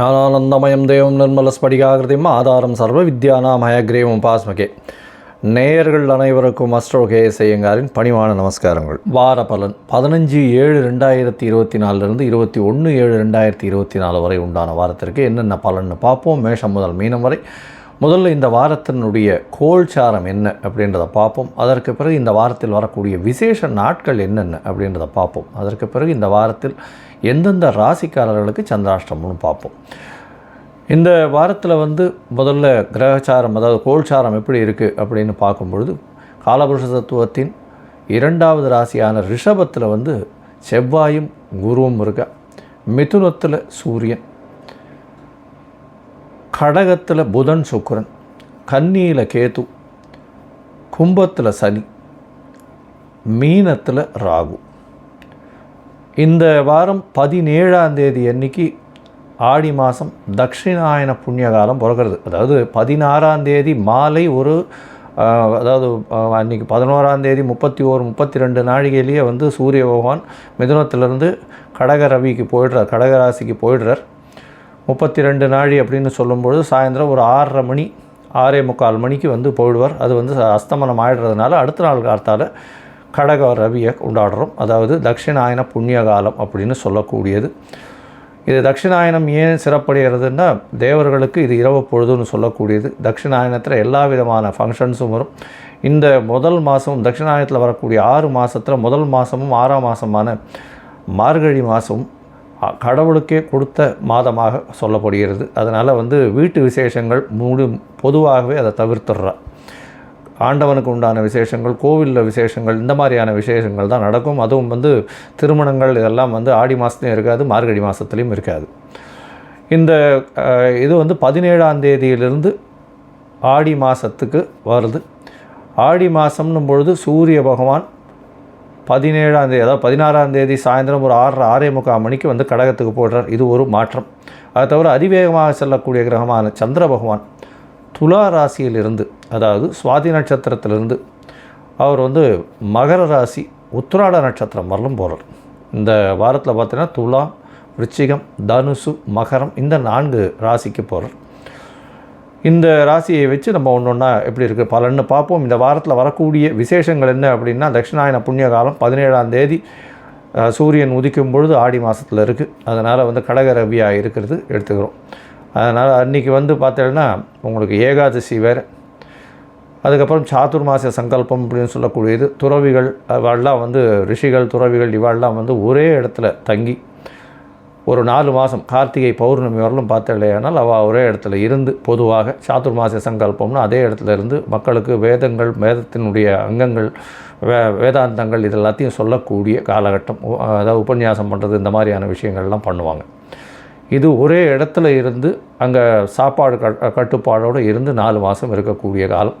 ஞானானந்தமயம் தேவம் நிர்மலஸ்படிகாகிருதிம் ஆதாரம் சர்வ வித்யானாம் ஹயக்ரீவம் பாஸ்மகே நேயர்கள் அனைவருக்கும் அஸ்ட்ரோ கேஎஸ் ஐயங்காரின் பணிவான நமஸ்காரங்கள். வார பலன் பதினஞ்சு ஏழு ரெண்டாயிரத்தி இருபத்தி நாலுலேருந்து இருபத்தி ஒன்று ஏழு ரெண்டாயிரத்தி இருபத்தி நாலு வரை உண்டான வாரத்திற்கு என்னென்ன பலன்னு பார்ப்போம். மேஷம் முதல் மீனம் வரை. முதல்ல இந்த வாரத்தினுடைய கோல்சாரம் என்ன அப்படின்றத பார்ப்போம். அதற்கு பிறகு இந்த வாரத்தில் வரக்கூடிய விசேஷ நாட்கள் என்னென்ன அப்படின்றத பார்ப்போம். அதற்கு பிறகு இந்த வாரத்தில் எந்தெந்த ராசிக்காரர்களுக்கு சந்திராஷ்டமம்னு பார்ப்போம். இந்த வாரத்தில் வந்து முதல்ல கிரகச்சாரம் அதாவது கோல்சாரம் எப்படி இருக்குது அப்படின்னு பார்க்கும்பொழுது காலபுருஷ தத்துவத்தின் இரண்டாவது ராசியான ரிஷபத்தில் வந்து செவ்வாயும் குருவும் இருக்க மிதுனத்தில் சூரியன் கடகத்தில் புதன் சுக்கரன் கன்னியில் கேது கும்பத்தில் சனி மீனத்தில் ராகு. இந்த வாரம் பதினேழாம் தேதி அன்னைக்கு ஆடி மாதம் தட்சிணாயன புண்ணிய காலம் பிறக்கிறது. அதாவது பதினாறாம் தேதி மாலை ஒரு அதாவது அன்றைக்கி பதினோராம் தேதி முப்பத்தி ஓரு முப்பத்தி ரெண்டு நாழிகையிலேயே வந்து சூரிய பகவான் மிதுனத்திலேருந்து கடக ரவிக்கு போயிடுறார் கடக ராசிக்கு போயிடுறார். முப்பத்தி ரெண்டு நாழி அப்படின்னு சொல்லும்பொழுது சாயந்தரம் ஒரு ஆறரை மணி ஆறே முக்கால் மணிக்கு வந்து போயிடுவார். அது வந்து அஸ்தமனம் ஆயிடுறதுனால அடுத்த நாள் காலத்தால் கடக ரவியை கொண்டாடுறோம். அதாவது தட்சிணாயன புண்ணிய காலம் அப்படின்னு சொல்லக்கூடியது. இது தட்சிணாயனம் ஏன் சிறப்படைகிறதுன்னா தேவர்களுக்கு இது இரவு பொழுதுன்னு சொல்லக்கூடியது. தட்சிணாயனத்தில் எல்லா விதமான ஃபங்க்ஷன்ஸும் வரும். இந்த முதல் மாதம் தட்சிணாயனத்தில் வரக்கூடிய ஆறு மாதத்தில் முதல் மாதமும் ஆறாம் மாதமான மார்கழி மாதமும் கடவுளுக்கே கொடுத்த மாதமாக சொல்லப்படுகிறது. அதனால் வந்து வீட்டு விசேஷங்கள் முழு பொதுவாகவே அதை தவிர்த்துடுறா. ஆண்டவனுக்கு உண்டான விசேஷங்கள் கோவிலில் விசேஷங்கள் இந்த மாதிரியான விசேஷங்கள் தான் நடக்கும். அதுவும் வந்து திருமணங்கள் இதெல்லாம் வந்து ஆடி மாதத்துலையும் இருக்காது மார்கழி மாதத்துலேயும் இருக்காது. இந்த இது வந்து பதினேழாம் தேதியிலிருந்து ஆடி மாதத்துக்கு வருது. ஆடி மாதம்னும் பொழுது சூரிய பகவான் பதினேழாம் தேதி அதாவது பதினாறாம் தேதி சாயந்தரம் ஒரு ஆறரை ஆறே முக்கால் மணிக்கு வந்து கடகத்துக்கு போடுறார். இது ஒரு மாற்றம். அதை தவிர அதிவேகமாக செல்லக்கூடிய கிரகமான சந்திர பகவான் துலா ராசியிலிருந்து அதாவது சுவாதி நட்சத்திரத்திலிருந்து அவர் வந்து மகர ராசி உத்திராட நட்சத்திரம் வரலும் போகிறார் இந்த வாரத்தில் பார்த்தீங்கன்னா துலா விருச்சிகம் தனுசு மகரம் இந்த நான்கு ராசிக்கு போகிறார் இந்த ராசியை வச்சு நம்ம ஒன்று ஒன்றா எப்படி இருக்குது பலன்னு பார்ப்போம். இந்த வாரத்தில் வரக்கூடிய விசேஷங்கள் என்ன அப்படின்னா தட்சிணாயன புண்ணிய காலம் பதினேழாம் தேதி சூரியன் உதிக்கும் பொழுது ஆடி மாதத்தில் இருக்குது அதனால் வந்து கடக ரவியாக இருக்கிறது எடுத்துக்கிறோம். அதனால் அன்றைக்கி வந்து பார்த்தீங்கன்னா உங்களுக்கு ஏகாதசி வேறு அதுக்கப்புறம் சாதுர்மாச சங்கல்பம் அப்படின்னு சொல்லக்கூடியது. துறவிகள் இவாள்லாம் வந்து ரிஷிகள் துறவிகள் இவாள்லாம் வந்து ஒரே இடத்துல தங்கி ஒரு நாலு மாதம் கார்த்திகை பௌர்ணமி வரலும் பார்த்தலையானால் அவள் ஒரே இடத்துல இருந்து பொதுவாக சாதுர்மாச சங்கல்பம்னு அதே இடத்துல இருந்து மக்களுக்கு வேதங்கள் வேதத்தினுடைய அங்கங்கள் வே வேதாந்தங்கள் இது எல்லாத்தையும் சொல்லக்கூடிய காலகட்டம். அதாவது உபன்யாசம் பண்ணுறது இந்த மாதிரியான விஷயங்கள்லாம் பண்ணுவாங்க. இது ஒரே இடத்துல இருந்து அங்கே சாப்பாடு கட் கட்டுப்பாடோடு இருந்து நாலு மாதம் இருக்கக்கூடிய காலம்.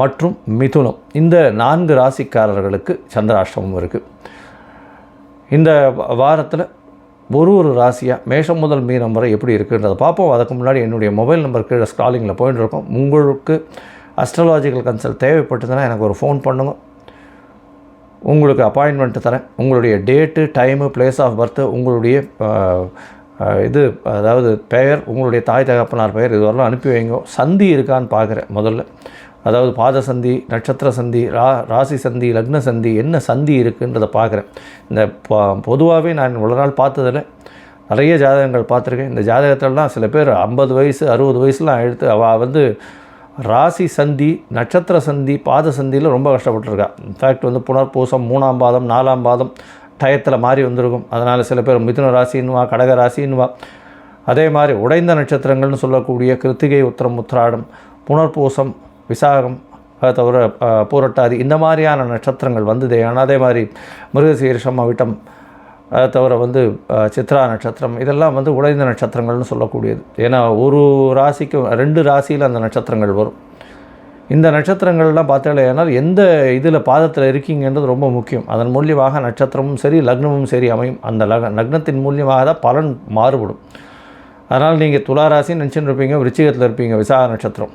மற்றும் மிதுனம். இந்த நான்கு ராசிக்காரர்களுக்கு சந்திராஷ்டமம் இருக்குது இந்த வாரத்தில் ஒரு ஒரு ராசியாக மேஷம் முதல் மீனம் வரை எப்படி இருக்குன்றதை பார்ப்போம். அதுக்கு முன்னாடி என்னுடைய மொபைல் நம்பர் கீழே ஸ்காலிங்கில் போயிட்டு இருக்கோம். உங்களுக்கு அஸ்ட்ராலாஜிக்கல் கன்சல்ட் தேவைப்பட்டதுன்னா எனக்கு ஒரு ஃபோன் பண்ணுங்க. உங்களுக்கு அப்பாயின்மெண்ட் தரேன். உங்களுடைய date time place of birth உங்களுடைய இது அதாவது பெயர் உங்களுடைய தாய் தகப்பனார் பெயர் இதுவரெல்லாம் அனுப்பி வைங்க. சந்தி இருக்கான்னு பார்க்குறேன் முதல்ல. அதாவது பாத சந்தி நட்சத்திர சந்தி ரா ராசி சந்தி லக்ன சந்தி என்ன சந்தி இருக்குன்றதை பார்க்குறேன். இந்த பொதுவாகவே நான் இவ்வளோ நாள் பார்த்ததில் நிறைய ஜாதகங்கள் பார்த்துருக்கேன். இந்த ஜாதகத்திலலாம் சில பேர் ஐம்பது வயசு அறுபது வயசுலாம் எடுத்து அவள் வந்து ராசி சந்தி நட்சத்திர சந்தி பாத சந்தியில் ரொம்ப கஷ்டப்பட்டுருக்கா. இன்ஃபேக்ட் வந்து புனர்பூசம் மூணாம் பாதம் நாலாம் பாதம் டயத்தில் மாறி வந்திருக்கும். அதனால் சில பேர் மிதுன ராசின்னுவா கடக ராசின்னுவா. அதே மாதிரி உடைந்த நட்சத்திரங்கள்னு சொல்லக்கூடிய கிருத்திகை உத்திரம் உத்திராடம் புனர்பூசம் விசாகம் அதை தவிர பூரட்டாதி இந்த மாதிரியான நட்சத்திரங்கள் வந்தது. ஆனால் அதே மாதிரி மிருகசீரிஷம் அவிட்டம் அதை தவிர வந்து சித்ரா நட்சத்திரம் இதெல்லாம் வந்து உடைந்த நட்சத்திரங்கள்னு சொல்லக்கூடியது. ஏன்னா ஒரு ராசிக்கும் ரெண்டு ராசியில் அந்த நட்சத்திரங்கள் வரும். இந்த நட்சத்திரங்கள்லாம் பார்த்தாலேனால் எந்த இதில் பாதத்தில் இருக்கீங்கன்றது ரொம்ப முக்கியம். அதன் மூலியமாக நட்சத்திரமும் சரி லக்னமும் சரி அமையும். அந்த லக லக்னத்தின் மூலியமாக தான் பலன் மாறுபடும். அதனால் நீங்கள் துளாராசின்னு நினச்சின்னு இருப்பீங்க விருச்சிகத்தில் இருப்பீங்க விசாக நட்சத்திரம்.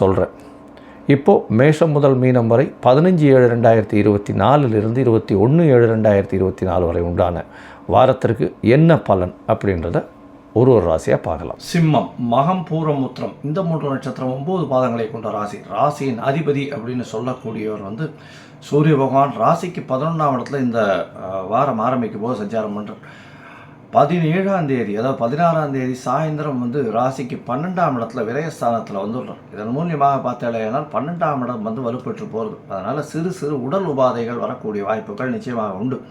சொல்கிறேன் இப்போது மேஷம் முதல் மீனம் வரை பதினஞ்சு ஏழு ரெண்டாயிரத்தி இருபத்தி நாலுலேருந்து இருபத்தி ஒன்று ஏழு ரெண்டாயிரத்தி இருபத்தி நாலு வரை உண்டான வாரத்திற்கு என்ன பலன் அப்படின்றத ஒரு ஒரு ராசியாக பார்க்கலாம். சிம்மம் மகம் பூரம் இந்த மூன்று நட்சத்திரம் ஒம்பது பாதங்களை கொண்ட ராசி. ராசியின் அதிபதி அப்படின்னு சொல்லக்கூடியவர் வந்து சூரிய பகவான். ராசிக்கு பதினொன்றாம் இடத்துல இந்த வாரம் ஆரம்பிக்கும் போது சஞ்சாரம் பண்ணுறார் பதினேழாம் தேதி அதாவது பதினாறாம் தேதி சாயந்தரம் வந்து ராசிக்கு பன்னெண்டாம் இடத்துல விரயஸ்தானத்தில் வந்துடுறார் இதன் மூலியமாக பார்த்தாலேனால் பன்னெண்டாம் இடம் வந்து வலுப்பெற்று போகிறது அதனால் சிறு சிறு உடல் உபாதைகள் வரக்கூடிய வாய்ப்புகள் நிச்சயமாக உண்டு.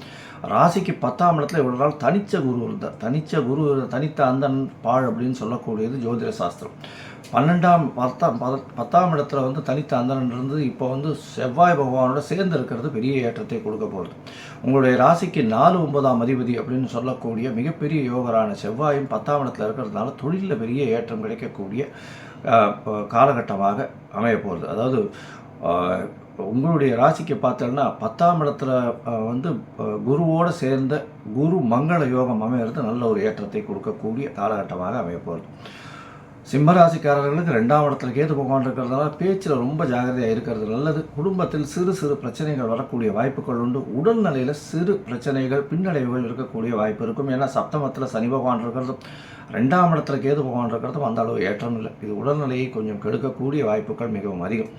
ராசிக்கு பத்தாம் இடத்துல இவ்வளோ நாள் தனிச்ச குரு இருந்தார். தனிச்ச குரு தனித்த அந்தன் பாழ் அப்படின்னு சொல்லக்கூடியது ஜோதிட சாஸ்திரம். பன்னெண்டாம் பத்தாம் பத- பத்தாம் இடத்துல வந்து தனித்த அந்தன் இருந்து இப்போ வந்து செவ்வாய் பகவானோட சேர்ந்து இருக்கிறது பெரிய ஏற்றத்தை கொடுக்க போகிறது உங்களுடைய ராசிக்கு நாலு ஒன்பதாம் அதிபதி அப்படின்னு சொல்லக்கூடிய மிகப்பெரிய யோகரான செவ்வாயும் பத்தாம் இடத்துல இருக்கிறதுனால தொழிலில் பெரிய ஏற்றம் கிடைக்கக்கூடிய காலகட்டமாக அமைய போகிறது அதாவது உங்களுடைய ராசிக்கு பார்த்தோன்னா பத்தாம் இடத்துல வந்து குருவோடு சேர்ந்த குரு மங்கள யோகம் அமையிறது நல்ல ஒரு ஏற்றத்தை கொடுக்கக்கூடிய காலகட்டமாக அமைய போகிறது சிம்மராசிக்காரர்களுக்கு ரெண்டாம் இடத்துல கேது பகவான் இருக்கிறதுனால பேச்சில் ரொம்ப ஜாகிரதையாக இருக்கிறது நல்லது. குடும்பத்தில் சிறு சிறு பிரச்சனைகள் வரக்கூடிய வாய்ப்புகள் உண்டு. உடல்நிலையில் சிறு பிரச்சனைகள் பின்னடைவுகள் இருக்கக்கூடிய வாய்ப்பு இருக்கும். ஏன்னா சப்தமத்தில் சனி பகவான் இருக்கிறதும் ரெண்டாம் இடத்துல கேது பகவான் இருக்கிறதும் அந்த அளவு ஏற்றம் இல்லை. இது உடல்நிலையை கொஞ்சம் கெடுக்கக்கூடிய வாய்ப்புகள் மிகவும் அதிகம்.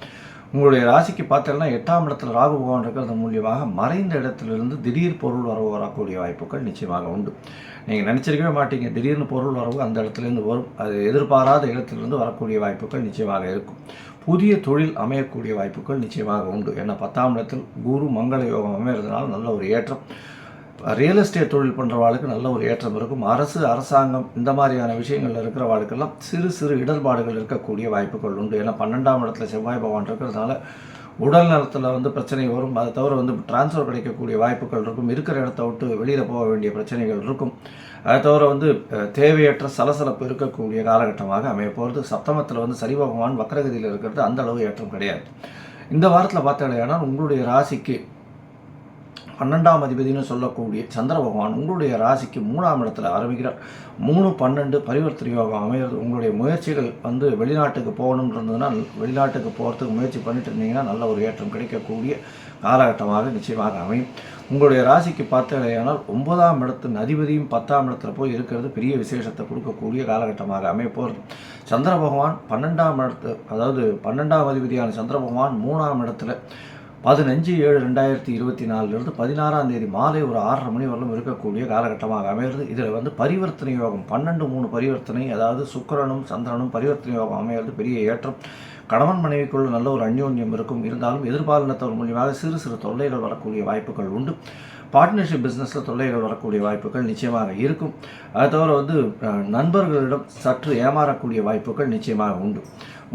உங்களுடைய ராசிக்கு பார்த்தீங்கன்னா எட்டாம் இடத்துல ராகு பகவான் இருக்கிறது மூலியமாக மறைந்த இடத்திலிருந்து திடீர் பொருள் வரவு வரக்கூடிய வாய்ப்புகள் நிச்சயமாக உண்டு. நீங்கள் நினச்சிருக்கவே மாட்டீங்க திடீர்னு பொருள் வரவு அந்த இடத்துலேருந்து வரும். அது எதிர்பாராத இடத்திலிருந்து வரக்கூடிய வாய்ப்புகள் நிச்சயமாக இருக்கும். புதிய தொழில் அமையக்கூடிய வாய்ப்புகள் நிச்சயமாக உண்டு. ஏன்னா பத்தாம் இடத்தில் குரு மங்கள யோகம் அமைகிறதுனால நல்ல ஒரு ஏற்றம். ரியல் எஸ்டேட் தொழில் பண்ணுறவாளுக்கு நல்ல ஒரு ஏற்றம் இருக்கும். அரசு அரசாங்கம் இந்த மாதிரியான விஷயங்கள் இருக்கிறவாளுக்கெல்லாம் சிறு சிறு இடர்பாடுகள் இருக்கக்கூடிய வாய்ப்புகள் உண்டு. ஏன்னா பன்னெண்டாம் இடத்துல செவ்வாய் பகவான் இருக்கிறதுனால உடல் நலத்தில் வந்து பிரச்சனை வரும். அதை தவிர வந்து டிரான்ஸ்ஃபர் கிடைக்கக்கூடிய வாய்ப்புகள் இருக்கும். இருக்கிற இடத்த விட்டு வெளியில் போக வேண்டிய பிரச்சனைகள் இருக்கும். அதை தவிர வந்து தேவையற்ற சலசலப்பு இருக்கக்கூடிய காலகட்டமாக அமைய போகிறது சப்தமத்தில் வந்து சரி பகவான் வக்கரகதியில் இருக்கிறது அந்த அளவு ஏற்றம் கிடையாது. இந்த வாரத்தில் பார்த்தாலேயானால் உங்களுடைய ராசிக்கு பன்னெண்டாம் அதிபதினு சொல்லக்கூடிய சந்திர பகவான் உங்களுடைய ராசிக்கு மூணாம் இடத்துல ஆரம்பிக்கிறார். மூணு பன்னெண்டு பரிவர்த்தனை யோகம் அமைகிறது உங்களுடைய முயற்சிகள் வந்து வெளிநாட்டுக்கு போகணும்னு இருந்ததுன்னா வெளிநாட்டுக்கு போகிறதுக்கு முயற்சி பண்ணிட்டு இருந்தீங்கன்னா நல்ல ஒரு ஏற்றம் கிடைக்கக்கூடிய காலகட்டமாக நிச்சயமாக அமையும். உங்களுடைய ராசிக்கு பார்த்தீங்கன்னா ஒன்பதாம் இடத்தின் அதிபதியும் பத்தாம் இடத்துல போய் இருக்கிறது பெரிய விசேஷத்தை கொடுக்கக்கூடிய காலகட்டமாக அமைப்போகிறது சந்திர பகவான் பன்னெண்டாம் இடத்து அதாவது பன்னெண்டாம் அதிபதியான சந்திர பகவான் மூணாம் இடத்துல பதினஞ்சு ஏழு ரெண்டாயிரத்தி இருபத்தி நாலுலேருந்து பதினாறாம் தேதி மாலை ஒரு ஆறரை மணி வரலும் இருக்கக்கூடிய காலகட்டமாக அமைகிறது. இதில் வந்து பரிவர்த்தனை யோகம் பன்னெண்டு மூணு பரிவர்த்தனை அதாவது சுக்கிரனும் சந்திரனும் பரிவர்த்தனை யோகம் அமைகிறது. பெரிய ஏற்றம். கணவன் மனைவிக்குள்ள நல்ல ஒரு அந்யோன்யம் இருக்கும். இருந்தாலும் எதிர்பாலினத்தவர் மூலியமாக சிறு சிறு தொல்லைகள் வரக்கூடிய வாய்ப்புகள் உண்டு. பார்ட்னர்ஷிப் பிஸ்னஸில் தொல்லைகள் வரக்கூடிய வாய்ப்புகள் நிச்சயமாக இருக்கும். அதை தவிர வந்து நண்பர்களிடம் சற்று ஏமாறக்கூடிய வாய்ப்புகள் நிச்சயமாக உண்டு.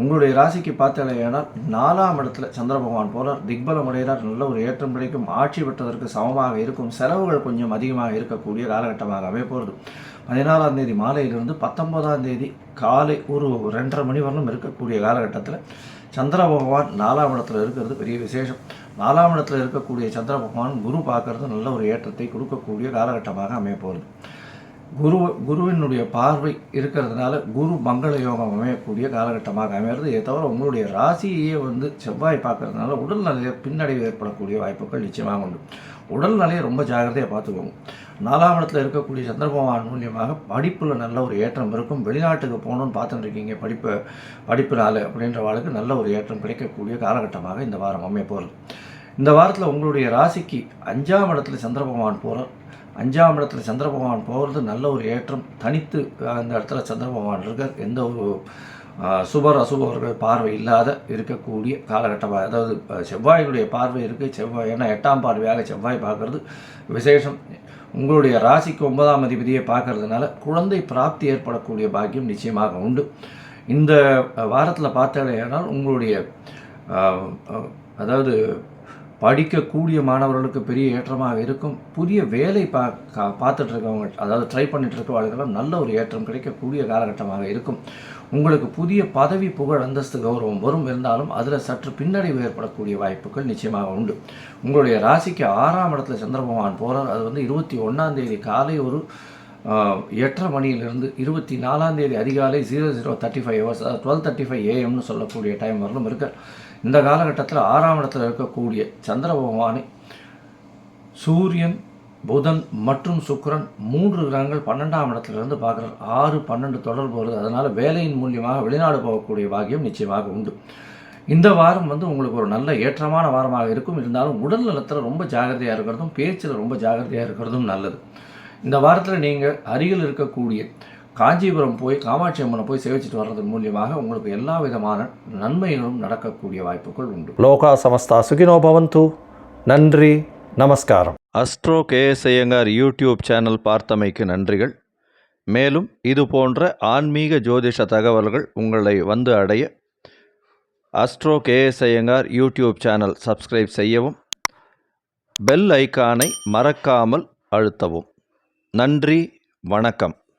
உங்களுடைய ராசிக்கு பார்த்தாலேயானால் நாலாம் இடத்துல சந்திர பகவான் போலார் திக்பலம் உடையிறார் நல்ல ஒரு ஏற்றம் கிடைக்கும். ஆட்சி பெற்றதற்கு சமமாக இருக்கும். செலவுகள் கொஞ்சம் அதிகமாக இருக்கக்கூடிய காலகட்டமாக அமைப்போகிறது பதினாறாம் தேதி மாலையிலிருந்து பத்தொன்பதாம் தேதி காலை ஒரு ரெண்டரை மணி வரலும் இருக்கக்கூடிய காலகட்டத்தில் சந்திர பகவான் நாலாம் இடத்துல இருக்கிறது பெரிய விசேஷம். நாலாம் இடத்துல இருக்கக்கூடிய சந்திர பகவான் குரு பார்க்கறது நல்ல ஒரு ஏற்றத்தை கொடுக்கக்கூடிய காலகட்டமாக அமைப்போகிறது குரு குருவினுடைய பார்வை இருக்கிறதுனால குரு மங்கள யோகம் அமையக்கூடிய காலகட்டமாக அமைகிறது. இதை தவிர உங்களுடைய ராசியையே வந்து செவ்வாய் பார்க்கறதுனால உடல்நிலையை பின்னடைவு ஏற்படக்கூடிய வாய்ப்புகள் நிச்சயமாக உண்டு. உடல்நிலையை ரொம்ப ஜாகிரதையாக பார்த்துக்கோங்க. நாலாம் இடத்துல இருக்கக்கூடிய சந்திரபகவான் மூலியமாக படிப்பில் நல்ல ஒரு ஏற்றம் இருக்கும். வெளிநாட்டுக்கு போகணும்னு பார்த்துட்டுருக்கீங்க படிப்பு படிப்பினால் அப்படின்ற வாழ்க்கை நல்ல ஒரு ஏற்றம் கிடைக்கக்கூடிய காலகட்டமாக இந்த வாரம் அமைய போகிறது. இந்த வாரத்தில் உங்களுடைய ராசிக்கு அஞ்சாம் இடத்துல சந்திரபகவான் போகிறார் அஞ்சாம் இடத்துல சந்திர பகவான் போகிறது நல்ல ஒரு ஏற்றம். தனித்து அந்த இடத்துல சந்திர பகவான் இருக்கார். எந்த ஒரு சுபர் அசுபவர்கள் பார்வை இல்லாத இருக்கக்கூடிய காலகட்டமாக அதாவது செவ்வாயினுடைய பார்வை இருக்குது செவ்வாய் ஏன்னா எட்டாம் பார்வையாக செவ்வாய் பார்க்கறது விசேஷம். உங்களுடைய ராசிக்கு ஒன்பதாம் அதிபதியை பார்க்கறதுனால குழந்தை பிராப்தி ஏற்படக்கூடிய பாக்கியம் நிச்சயமாக உண்டு. இந்த வாரத்தில் பார்த்தாலேயானால் உங்களுடைய அதாவது படிக்கக்கூடிய மாணவர்களுக்கு பெரிய ஏற்றமாக இருக்கும். புதிய வேலை பா கா- பார்த்துட்டு இருக்கவங்க அதாவது ட்ரை பண்ணிட்டு இருக்கவர்களுக்கெல்லாம் நல்ல ஒரு ஏற்றம் கிடைக்கக்கூடிய காலகட்டமாக இருக்கும். உங்களுக்கு புதிய பதவி புகழ் அந்தஸ்து கௌரவம் வரும் இருந்தாலும் அதில் சற்று பின்னடைவு ஏற்படக்கூடிய வாய்ப்புகள் நிச்சயமாக உண்டு. உங்களுடைய ராசிக்கு ஆறாம் இடத்துல சந்திரபகவான் போகிறார் அது வந்து இருபத்தி ஒன்றாம் தேதி காலை ஒரு எட்டரை மணியிலிருந்து இருபத்தி நாலாம் தேதி அதிகாலை zero zero thirty five hours அதாவது டுவெல் தேர்ட்டி ஃபைவ் ஏஎம்னு சொல்லக்கூடிய டைம் வரலும் இருக்கு இந்த காலகட்டத்தில் ஆறாம் இடத்துல இருக்கக்கூடிய சந்திர பகவானை சூரியன் புதன் மற்றும் சுக்கரன் மூன்று கிரகங்கள் பன்னெண்டாம் இடத்துல இருந்து பார்க்குறார். ஆறு பன்னெண்டு தொடர்பு வருது. அதனால் வேலையின் மூலியமாக வெளிநாடு போகக்கூடிய பாக்கியம் நிச்சயமாக உண்டு. இந்த வாரம் வந்து உங்களுக்கு ஒரு நல்ல ஏற்றமான வாரமாக இருக்கும். இருந்தாலும் உடல் நலத்தில் ரொம்ப ஜாகிரதையாக இருக்கிறதும் பேச்சில் ரொம்ப ஜாகிரதையாக இருக்கிறதும் நல்லது. இந்த வாரத்தில் நீங்கள் அருகில் இருக்கக்கூடிய காஞ்சிபுரம் போய் காமாட்சி அம்மனை போய் சேவிச்சிட்டு வர்றது மூலியமாக உங்களுக்கு எல்லா விதமான நன்மைகளும் நடக்கக்கூடிய வாய்ப்புகள் உண்டு. லோகா சமஸ்தா சுகினோ பவந்து. நன்றி நமஸ்காரம். Astro K S Iyengar YouTube channel பார்த்தமைக்கு நன்றிகள். மேலும் இது போன்ற ஆன்மீக ஜோதிஷ தகவல்கள் உங்களை வந்து அடைய astro K S Iyengar YouTube channel subscribe செய்யவும் பெல் ஐகானை மறக்காமல் அழுத்தவும். நன்றி வணக்கம்.